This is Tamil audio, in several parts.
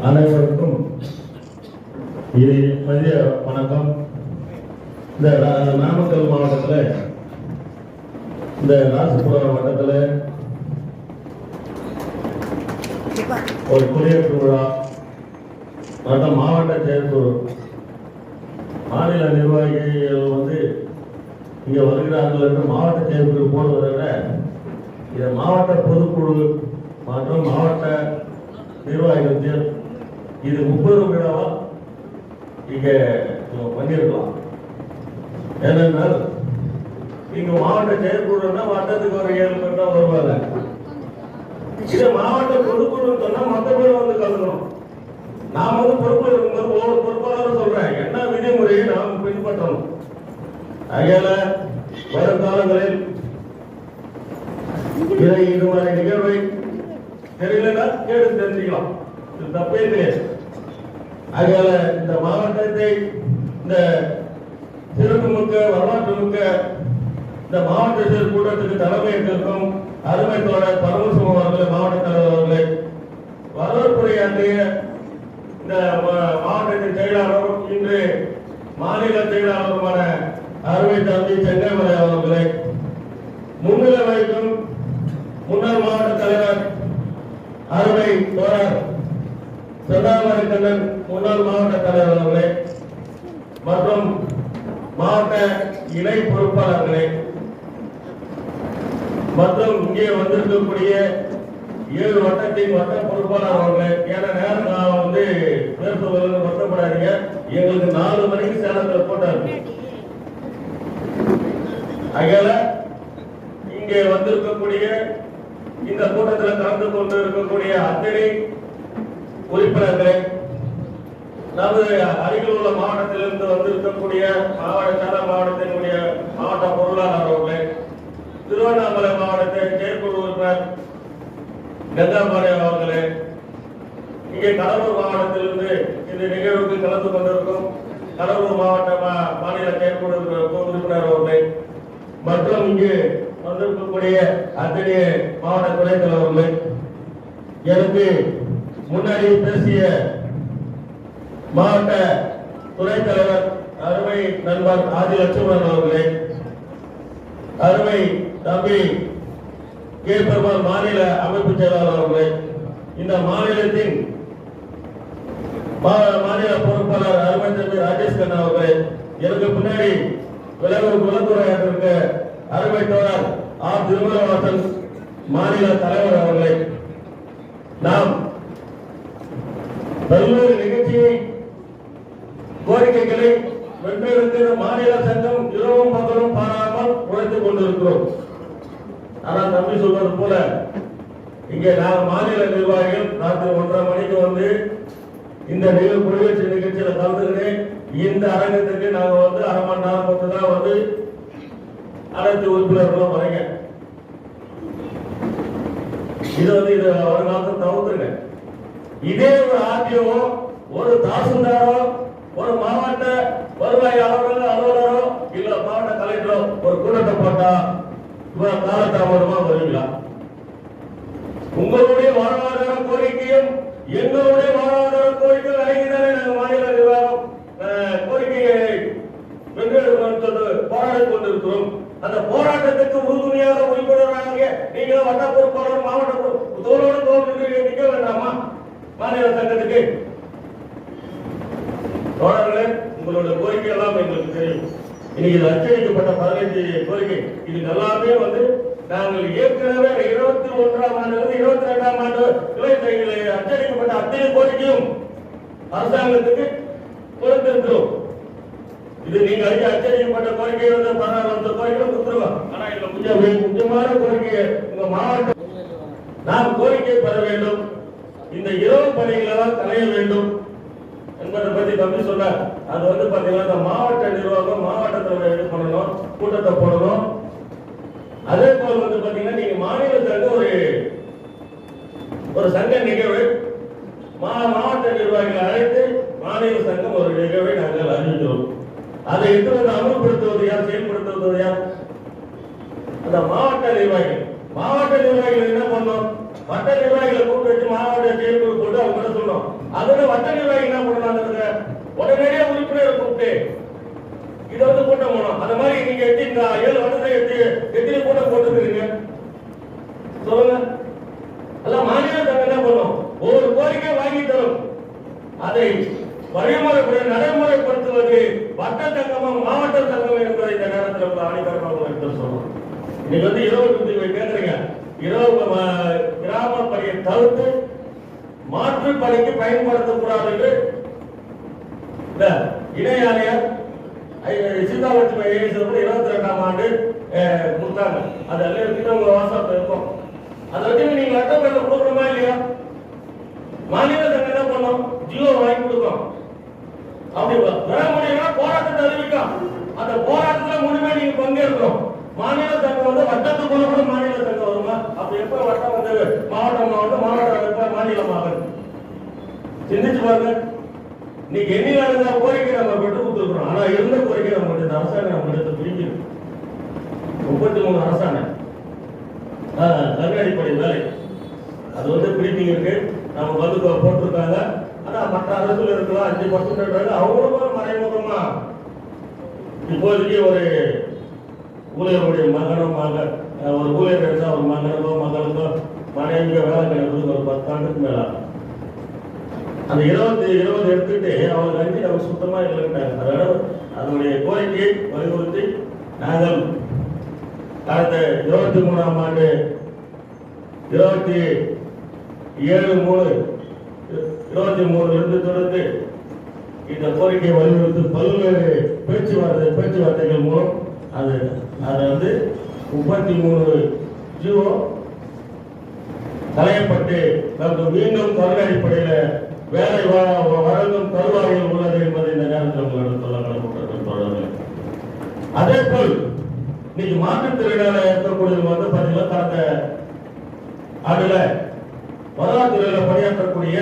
அனைவருக்கும் இது மதிய வணக்கம். இந்த நாமக்கல் மாவட்டத்தில் இந்த ராசிபுரம் வட்டத்தில் ஒரு குடியரசு விழா மற்றும் மாவட்ட செயற்குழு மாநில நிர்வாகிகள் வந்து இங்கே வருகிறார்கள் என்று மாவட்ட செயற்குழு போடுவதை விட இதை மாவட்ட பொதுக்குழு மற்றும் மாவட்ட நிர்வாகிகள் இது முப்பது விழாவா? இங்க பண்ணிருக்கலாம் பண்ணியிருக்கலாம். ஏனென்றால் இங்க மாவட்ட செயற்குழுன்னா வட்டத்துக்கு ஒரு ஏழு பேர் தான் வருவாங்க. இது மாவட்ட பொதுக்குழு சொன்னா மத்த பேர் வந்து கலந்துக்கணும். நாம வந்து பொறுப்பு இருக்கும்போது ஒவ்வொரு பொறுப்பாளரும் சொல்றேன். என்ன விதிமுறையை நாம் பின்பற்றணும்? அதனால வரும் காலங்களில் இதை இது மாதிரி நிகழ்வை தெரியலன்னா கேட்டு தெரிஞ்சுக்கலாம். தப்பே கிடையாது அதனால இந்த மாவட்டத்தை இந்த சிறப்பு மிக்க வரலாற்று மிக்க இந்த மாவட்ட செயல் கூட்டத்துக்கு தலைமையேற்றிருக்கும் அருமை தோழர் பரமசிவம் அவர்களே மாவட்ட தலைவர் அவர்களே வரவேற்புரையாற்றிய இந்த மாவட்டத்தின் செயலாளரும் இன்று மாநில செயலாளருமான அருமை தம்பி செங்கமலை அவர்களே முன்னிலை வகிக்கும் முன்னாள் மாவட்ட தலைவர் அருமை தோழர் செந்தாமரை கண்ணன் முன்னாள் மாவட்ட தலைவர் அவர்களே மற்றும் மாவட்ட இணை பொறுப்பாளர்களே மற்றும் இங்கே வந்திருக்கக்கூடிய ஏழு வட்டத்தின் வட்ட பொறுப்பாளர் அவர்களே ஏன்னா நேரம் நான் வந்து பேர் வருத்தப்படாதீங்க. எங்களுக்கு நாலு மணிக்கு சேலத்தில் போட்டாரு அதனால இங்கே வந்திருக்கக்கூடிய இந்த கூட்டத்தில் கலந்து கொண்டு இருக்கக்கூடிய அத்தனை உறுப்பினர்களே நமது அருகில் உள்ள மாவட்டத்திலிருந்து வந்திருக்கக்கூடிய மாவட்ட சேலம் மாவட்டத்தினுடைய மாவட்ட பொருளாளர் அவர்களே திருவண்ணாமலை மாவட்டத்தை செயற்குழு உறுப்பினர் கங்காபாளையம் அவர்களே இங்கே கடலூர் மாவட்டத்திலிருந்து இந்த நிகழ்வுக்கு கலந்து கொண்டிருக்கும் கடலூர் மாவட்ட மா- மாநில செயற்குழு உறுப்பினர் அவர்களே மற்றும் இங்கு வந்திருக்கக்கூடிய அத்தனை மாவட்ட துணைத் தலைவர்களே எனக்கு முன்னாடி பேசிய மாவட்ட துணைத் தலைவர் அருமை நண்பர் ஆதி லட்சுமணன் அவர்களே அருமை தம்பி கே. பெருமாள் மாநில அமைப்பு செயலாளர் அவர்களே இந்த மாநிலத்தின் மா- மாநில பொறுப்பாளர் அருமை தம்பி ராஜேஷ் கண்ணா அவர்களே எனக்கு முன்னாடி விலகூர் குலத்துறையாற்றிருக்க அருமை தோழர் ஆர். திருமலவாசன் மாநில தலைவர் அவர்களே நாம் பல்வேறு நிகழ்ச்சியை கோரிக்கைகளை வென்றெடுக்கிற மாநில சங்கம் இரவும் பகலும் பாராமல் உழைத்துக் கொண்டிருக்கிறோம். ஆனால் தம்பி சொல்வது போல இங்கே நான் மாநில நிர்வாகிகள் ராத்திரி ஒன்றரை மணிக்கு வந்து இந்த நிகழ்வு குடியரசு நிகழ்ச்சியில கலந்துக்கிட்டு இந்த அரங்கத்துக்கு நாங்க வந்து அரை மணி நேரம் மட்டும் தான் வந்து அனைத்து உறுப்பினர்களும் வரீங்க. இது வந்து இது வருங்காலத்தில் தவிர்த்துருங்க இதே ஒரு ஆர்டிஓ ஒரு தாசில்தாரோ ஒரு மாவட்ட வருவாய் அலுவலக அலுவலரோ இல்ல மாவட்ட கலெக்டரோ ஒரு கூட்டத்தை போட்டா இவ்வளவு காலதாமதமா வருவீங்களா? உங்களுடைய வாழ்வாதார கோரிக்கையும் எங்களுடைய வாழ்வாதார கோரிக்கை அடங்கிதானே நாங்கள் மாநில நிர்வாகம் அஹ், கோரிக்கையை வென்றெடுக்கணும்னு சொல்லி போராடி கொண்டிருக்கிறோம். அந்த போராட்டத்துக்கு உறுதுணையாக உறுப்பினராக நீங்களும் வட்ட பொறுப்பாளர் மாவட்ட பொறுப்பு- தோளோடு தோல் நிற்க வேண்டாமா? மாநில சங்கத்துக்கு தோழர்களே உங்களோட கோரிக்கை எல்லாம் எங்களுக்கு தெரியும். இன்னைக்கு அச்சடிக்கப்பட்ட பதினைஞ்சு கோரிக்கை. இது எல்லாமே வந்து நாங்கள் ஏற்கனவே இருபத்தி ஒன்றாம் ஆண்டிலிருந்து இருபத்தி ரெண்டாம் ஆண்டு அச்சடிக்கப்பட்ட அத்தனை கோரிக்கையும் அரசாங்கத்துக்கு கொடுத்திருக்கிறோம். இது நீங்க அறிய அச்சடிக்கப்பட்ட கோரிக்கை வந்து பதினாறு கோரிக்கை கொடுத்துருவோம். ஆனா இதுல முக்கிய முக்கியமான கோரிக்கை உங்க மாவட்ட நாம் கோரிக்கை பெற வேண்டும். இந்த இரவு பணிகளை தான் தலைய வேண்டும் என்பதை பத்தி தம்பி சொன்னார். அது வந்து பாத்தீங்கன்னா இந்த மாவட்ட நிர்வாகம் மாவட்டத்தில் இது பண்ணணும் கூட்டத்தை போடணும். அதே போல வந்து பாத்தீங்கன்னா நீங்க மாநில சங்கம் ஒரு ஒரு சங்க நிகழ்வு மா மாவட்ட நிர்வாகிகளை அழைத்து மாநில சங்கம் ஒரு நிகழ்வை நாங்கள் அறிவிக்கிறோம். அதை எட்டு வந்து அமல்படுத்துவது யார் செயல்படுத்துவது யார்? அந்த மாவட்ட நிர்வாகிகள். மாவட்ட நிர்வாகிகள் என்ன பண்ணோம் வட்ட நிர்வாகிகளை கூப்பிட்டு வச்சு மாவட்ட செயற்குழு போட்டு அவங்க கூட சொன்னோம் அதோட வட்ட நிர்வாகி என்ன பண்ணுறாங்க உடனடியாக உறுப்பினரை கூப்பிட்டு இதை வந்து கூட்டம் போனோம் அந்த மாதிரி நீங்க எத்தி இந்த ஏழு வருடத்தை எத்தி எத்தனை கூட்டம் போட்டுருக்கீங்க சொல்லுங்க. எல்லாம் மாநில சங்கம் என்ன பண்ணும் ஒவ்வொரு கோரிக்கை வாங்கி தரும். அதை வழிமுறைப்படி நடைமுறைப்படுத்துவது வட்ட சங்கமும் மாவட்ட சங்கமும் என்பதை இந்த நேரத்தில் உள்ள அனைவரும் எடுத்து சொல்லணும். நீங்க வந்து இரவு கேட்குறீங்க இரவு கிராம பணியை தவிர்த்து மாற்று பணிக்கு பயன்படுத்தக்கூடாது என்று இந்த இணை ஆணையர் சீதாவட்சி ஐஏஎஸ் இருபத்தி ரெண்டாம் ஆண்டு அஹ், கொடுத்தாங்க. அது எல்லாம் இருக்குது உங்க வாட்ஸ்அப்ல இருக்கும். அதை வச்சு நீங்க லட்சம் கொடுக்கணுமா இல்லையா? மாநில சங்கம் என்ன பண்ணும்? ஜியோ வாங்கி கொடுக்கும். அப்படி வ- வர முடியும்னா போராட்டத்தை அறிவிக்கும் அந்த போராட்டத்துல முழுமையா நீங்க பங்கேற்கணும். மாநில சங்கம் வந்து வட்டத்துக்குள்ள கூட மாநில சங்கம் வருமா? அப்ப எப்ப வட்டம் வந்து மாவட்டம் மாவட்டம் மாவட்டம் எப்ப? மாநிலமாக சிந்திச்சு பாருங்க. இன்னைக்கு என்ன நடந்த கோரிக்கை நம்ம விட்டு கொடுத்துருக்கோம் ஆனா இருந்த கோரிக்கை நம்ம இந்த அரசாங்கம் நம்ம எடுத்து பிரிக்கணும் முப்பத்தி மூணு அரசாணை கண்ணடிப்படை வேலை. அது வந்து பிரிட்டிங் இருக்கு. நம்ம வந்து போட்டிருக்காங்க. ஆனா மற்ற அரசுல இருக்கலாம் அஞ்சு பர்சன்ட் அவங்களுக்கும் மறைமுகமா இப்போதைக்கு ஒரு ஊழியருடைய மகனோ மகன் ஒரு ஊழியர் எடுத்தால் ஒரு மகனுக்கோ மகளுக்கோ மனைவிக்கோ வேலை கிடைக்கிறது ஒரு பத்தாண்டுக்கு மேல அந்த இருபத்தி இருபது எடுத்துக்கிட்டு அவங்க அஞ்சு நம்ம சுத்தமா இல்லைன்ட்டாங்க அதனுடைய கோரிக்கையை வலியுறுத்தி நாங்கள் கடந்த இருபத்தி மூணாம் ஆண்டு இருபத்தி ஏழு மூணு இருபத்தி மூணு இருந்து தொடர்ந்து இந்த கோரிக்கையை வலியுறுத்தி பல்வேறு பேச்சுவார்த்தை பேச்சுவார்த்தைகள் மூலம் அது அது வந்து முப்பத்தி மூணு ஜீவோ களையப்பட்டு நமக்கு மீண்டும் கருணை அடிப்படையில் வேலை வழங்கும் தருவாயில் உள்ளது என்பதை இந்த நேரத்தில் உங்களிடம் சொல்ல கடமைப்பட்டிருக்கிறேன் அதே போல் இன்னைக்கு மாற்றுத்திறனால இருக்கக்கூடியவங்க வந்து பார்த்தீங்கன்னா கடந்த ஆண்டுல வரலாற்றுறையில பணியாற்றக்கூடிய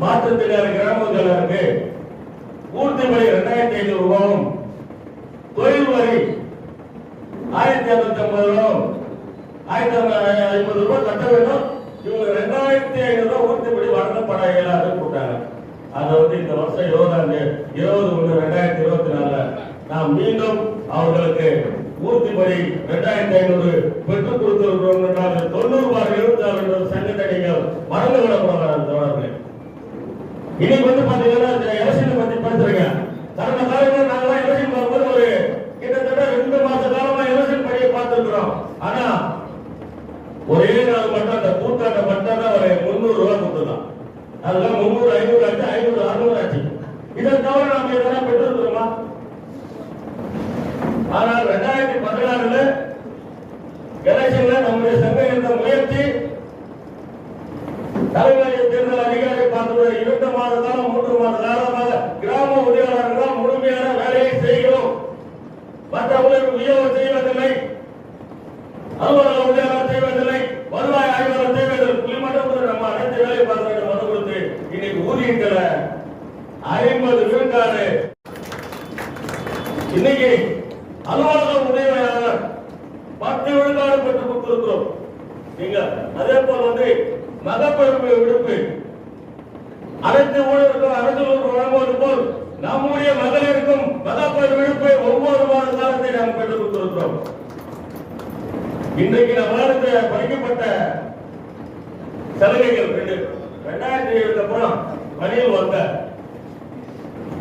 மாற்றுத்திறனாளி கிராமங்களுக்கு பூர்த்தி பணி இரண்டாயிரத்தி ஐநூறு ரூபாவும் தொழில் வரி ஆயிரத்தி இருநூத்தி ஐம்பது ரூபாயும் ஆயிரத்தி ஐம்பது ரூபாய் கட்ட வேண்டும். இவங்க ரெண்டாயிரத்தி ஐநூறு ரூபாய் உறுதிப்படி வழங்கப்பட இயலாது போட்டாங்க. அதை வந்து இந்த வருஷம் இருபதாம் தேதி இருபது ஒன்று ரெண்டாயிரத்தி இருபத்தி நாலுல நாம் மீண்டும் அவர்களுக்கு ஊர்த்திப்படி ரெண்டாயிரத்தி ஐநூறு பெற்று கொடுத்திருக்கிறோம் என்றால் தொண்ணூறு பார் இருபத்தி ஆறு என்ற சங்கத்தை நீங்கள் மறந்து விடக்கூடாது தோழர்களே இன்னைக்கு வந்து பாத்தீங்கன்னா இந்த எலெக்ஷனை பத்தி பேசுறீங்க கடந்த காலங்களில் நாங்களாம் எலெக்ஷன் வரும்போது ஒரு கிட்டத்தட்ட ரெண்டு மாச காலமா எலெக்ஷன் படியை ஆனா ஒரே நாள் மட்டும் அந்த கூத்தாட்ட மட்டும் தான் ஒரு முந்நூறு ரூபாய் கொடுத்துருந்தான். அதெல்லாம் முந்நூறு ஐநூறு ஆச்சு ஐநூறு அறுநூறு ஆச்சு. இதை தவிர நாம எதனா பெற்றிருக்கிறோமா ஆனால் ரெண்டாயிரத்தி பதினாறுல எலெக்ஷன்ல நம்முடைய சங்கம் இருந்த முயற்சி தலைமை தேர்தல் அதிகாரி பார்த்து இரண்டு மாத காலம் மூன்று மாத காலமாக கிராம உதவியாளர்கள் முழுமையான வேலையை செய்கிறோம் மற்றவர்களுக்கு வியோகம் செய்வதில்லை அலுவலக உதவியாளர் செய்வதில்லை வருவாய் ஆய்வாளர் செய்வதில்லை புள்ளி மட்டும் கூட நம்ம அனைத்து வேலை பார்த்து மனு கொடுத்து இன்னைக்கு ஊதியங்களை ஐம்பது விழுக்காடு இன்னைக்கு அலுவலக உதவியாளர் பத்து விழுக்காடு பெற்று கொடுத்திருக்கிறோம் நீங்க அதே போல் வந்து மகப்பெருமை விடுப்பு அனைத்து ஊழலுக்கும் அரசுகளுக்கு வழங்குவது போல் நம்முடைய மகளிருக்கும் மகப்பெரு விடுப்பை ஒவ்வொரு மாத காலத்தை நாம் பெற்றுக் கொடுத்திருக்கிறோம். இன்றைக்கு நம்மளால படிக்கப்பட்ட சலுகைகள் ரெண்டு. ரெண்டாயிரத்தி ஏழுக்கு அப்புறம் பணியில் வந்த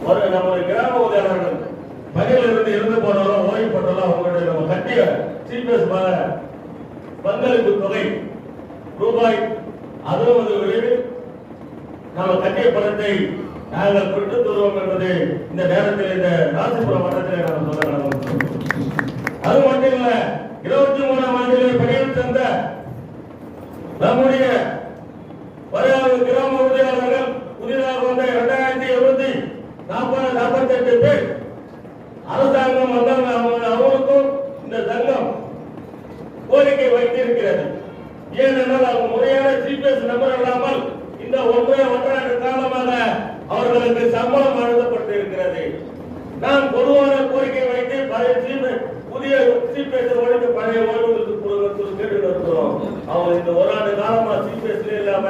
ஒரு நம்ம கிராம உதாரணம் பணியில் இருந்து இருந்து போனாலும் ஓய்வு அவங்களுடைய நம்ம கட்டிய சிபிஎஸ் பங்களிப்பு தொகை ரூபாய் அதுவும் வந்து நம்ம கட்டிய பணத்தை நாங்கள் பெற்றுத் தருவோம் என்பதை இந்த நேரத்தில் இந்த ராசிபுரம் மன்றத்தில் நாம் சொல்ல அது மட்டும் இல்ல இருபத்தி மூணாம் ஆண்டிலே பணியில் தந்த நம்முடைய பரியாறு கிராம உதவியாளர்கள் புதிதாக வந்த இரண்டாயிரத்தி இருபத்தி நாற்பது நாற்பத்தி எட்டு பேர் அரசாங்கம் வந்தாங்க. அவங்களுக்கும் இந்த சங்கம் கோரிக்கை வைத்திருக்கிறது. ஏனென்றால் அவங்க முறையான ஜிபிஎஸ் நம்பர் இல்லாமல் இந்த ஒன்றரை ஒன்றாண்டு காலமாக அவர்களுக்கு சம்பளம் வழங்கப்பட்டு இருக்கிறது நாம் பொதுவான கோரிக்கை வைத்து பழைய புதிய சிபிஎஸ் ஒழித்து பழைய ஓய்வுகளுக்கு கொடுக்க கேட்டு இருக்கிறோம் அவங்க இந்த ஒரு ஆண்டு காலமா சிபேசிய இல்லாம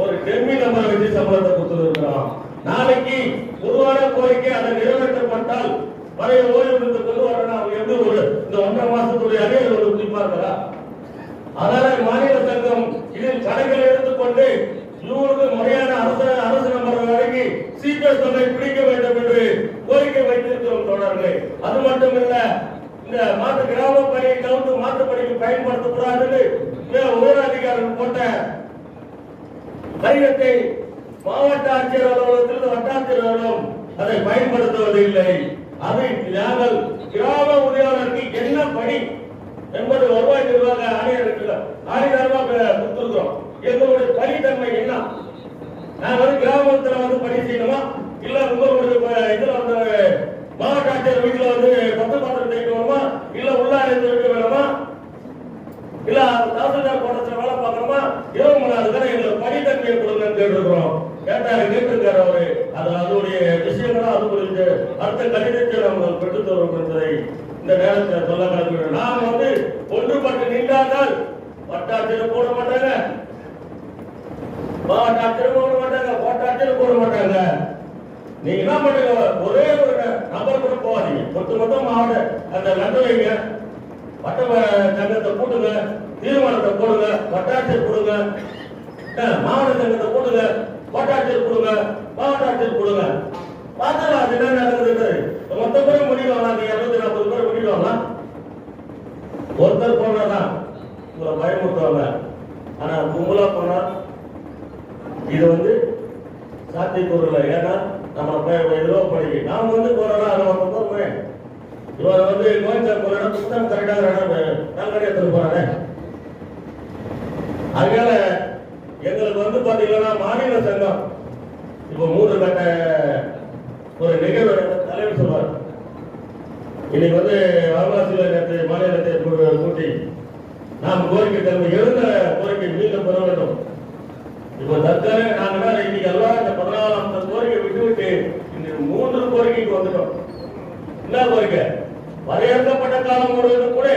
ஒரு டெம்மி நம்பர் வச்சு சம்பளத்தை கொடுத்துருக்கிறோம் நாளைக்கு பொதுவான கோரிக்கை அதை நிறைவேற்றப்பட்டால் பழைய ஓய்வு திட்டத்தை கொண்டு வரணும். அவங்க எப்படி ஒரு இந்த ஒன்றரை மாசத்துடைய அணியில் ஒரு குறிப்பார்களா அதனால மாநில சங்கம் இதில் கணக்கில் எடுத்துக்கொண்டு நூறு முறையான அரசு அரசு நம்பர் வழங்கி சிபிஎஸ் தொகை பிடிக்க வேண்டும் என்று கோரிக்கை வைத்திருக்கிறோம் தொடர்ந்து அது மட்டுமல்ல இந்த மாற்று கிராம பணியை கலந்து மாற்று பணிக்கு பயன்படுத்தக்கூடாதுன்னு உயர் போட்ட தைரியத்தை மாவட்ட ஆட்சியர் அலுவலகத்தில் வட்டாட்சியர் அலுவலகம் அதை பயன்படுத்துவதில்லை. அதை நாங்கள் கிராம உதவியாளருக்கு என்ன பணி என்பது வருவாய் நிர்வாக ஆணையர் ஆணையராக கொடுத்திருக்கிறோம். எங்களுடைய பணித்தன்மை என்ன? நான் வந்து கிராமத்துல வந்து பணி செய்யணுமா? இல்ல உங்களுடைய இதுல வந்து மாவட்ட ஆட்சியர் வீட்டுல வந்து பத்து பாத்திரம் தைக்க வேணுமா இல்ல உள்ளார இருக்க வேணுமா இல்ல தாசில்தார் கோட்டத்துல வேலை பார்க்கணுமா? இருபது மணி நேரம் தானே எங்களுக்கு பணித்தன்மையை கொடுங்கன்னு கேட்டுருக்கிறோம். கேட்டாரு கேட்டிருக்காரு அவரு. அது அதனுடைய விஷயங்களும் அது குறித்து அடுத்த கடிதத்தை நம்ம பெற்று தரும் என்பதை இந்த நேரத்தில் சொல்ல கிளம்புகிறோம் நாம் வந்து ஒன்றுபட்டு நின்றால் வட்டாட்சியர் போட மாட்டாங்க. மாவட்ட போட மாட்டாங்க கோட்டாட்சியர் போட மாட்டாங்க நீங்க என்ன பண்ணுங்க? ஒரே ஒரு நம்பர் கூட போகாதீங்க. மொத்த மொத்தம் மாவட்ட அந்த லண்டு வைங்க வட்ட சங்கத்தை கூட்டுங்க தீர்மானத்தை போடுங்க வட்டாட்சியர் கொடுங்க மாவட்ட சங்கத்தை கூட்டுங்க கோட்டாட்சியர் கொடுங்க மாவட்ட ஆட்சியர் கொடுங்க பார்த்துக்கலாம் அது என்ன நடக்குது மொத்த பேரும் முடிவு நீங்க இருபத்தி நாற்பது பேர் முடிவாங்களா ஒருத்தர் போனாதான் உங்களை பயமுறுத்துவாங்க. ஆனா கும்பலா போனா இது வந்து சாத்தியக்கூறல ஏன்னா நம்ம எதிரோ படிக்க நாம வந்து போறோம்னா அதை நம்ம போறோமே இவர் வந்து கோயம்புத்தூர் போறோம் இடம் புத்தகம் கரெக்டாக நான் நல்ல எடுத்துட்டு போறானே அதனால எங்களுக்கு வந்து பாத்தீங்கன்னா மாநில சங்கம் இப்ப மூன்று கட்ட ஒரு நிகழ்வு தலைவர் சொல்வார். இன்னைக்கு வந்து வாரணாசியில் நேற்று மாநிலத்தை கூட்டி நாம் கோரிக்கை தலைமை எழுந்த கோரிக்கை மீண்டும் பெற வேண்டும். இப்ப தற்கால நாங்க இன்னைக்கு எல்லாம் இந்த பதினாலாம் கோரிக்கை விட்டு விட்டு மூன்று கோரிக்கைக்கு வந்துட்டோம் என்ன கோரிக்கை வரையறுக்கப்பட்ட காலம் முழுவதும் கூட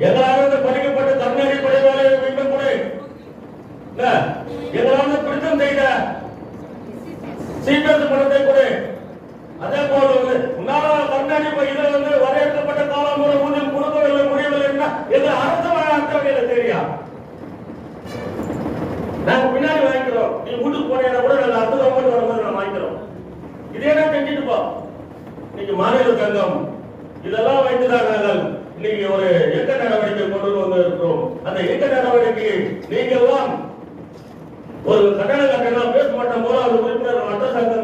எதாவது படிக்கப்பட்ட தமிழக படைவாளை வேண்டும் கூட என்ன? எங்களால் பிடித்தம் செய்த சீக்கிரத்து பணத்தை கூட அதே போல உன்னால கண்ணாடி இதுல வந்து வீட்டுக்கு கூட நாங்க அடுத்த கவர்மெண்ட் வரும்போது நான் வாங்கிக்கிறோம். இதேதான் செஞ்சுட்டு போ. இன்னைக்கு மாநில சங்கம். இதெல்லாம் வைத்துதான் நாங்கள் இன்னைக்கு ஒரு இயக்க நடவடிக்கை கொண்டு வந்து இருக்கிறோம். அந்த இயக்க நடவடிக்கை நீங்க எல்லாம் ஒரு கட்டண கட்டணம் பேச மாட்டோம் போல அந்த உறுப்பினர் மற்ற சங்கம்